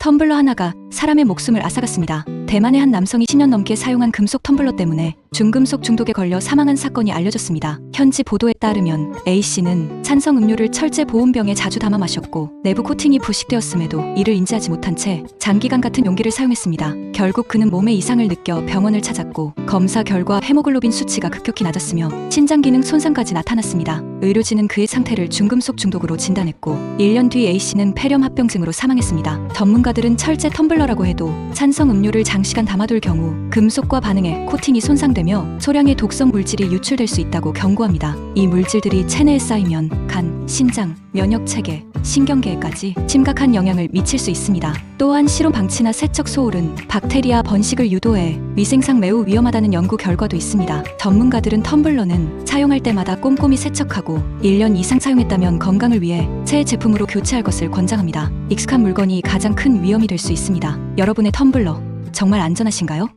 텀블러 하나가 사람의 목숨을 앗아갔습니다. 대만의 한 남성이 10년 넘게 사용한 금속 텀블러 때문에 중금속 중독에 걸려 사망한 사건이 알려졌습니다. 현지 보도에 따르면 A씨는 찬성 음료를 철제 보온병에 자주 담아 마셨고 내부 코팅이 부식되었음에도 이를 인지하지 못한 채 장기간 같은 용기를 사용했습니다. 결국 그는 몸에 이상을 느껴 병원을 찾았고 검사 결과 헤모글로빈 수치가 급격히 낮았으며 신장 기능 손상까지 나타났습니다. 의료진은 그의 상태를 중금속 중독으로 진단했고 1년 뒤 A씨는 폐렴 합병증으로 사망했습니다. 전문가들은 철제 텀블러라고 해도 찬성 음료를 장시간 담아둘 경우 금속과 반응해 코팅이 손상 되며 소량의 독성 물질이 유출될 수 있다고 경고합니다. 이 물질들이 체내에 쌓이면 간, 신장, 면역 체계, 신경계에까지 심각한 영향을 미칠 수 있습니다. 또한 실온 방치나 세척 소홀은 박테리아 번식을 유도해 위생상 매우 위험하다는 연구 결과도 있습니다. 전문가들은 텀블러는 사용할 때마다 꼼꼼히 세척하고 1년 이상 사용했다면 건강을 위해 새 제품으로 교체할 것을 권장합니다. 익숙한 물건이 가장 큰 위험이 될 수 있습니다. 여러분의 텀블러 정말 안전하신가요?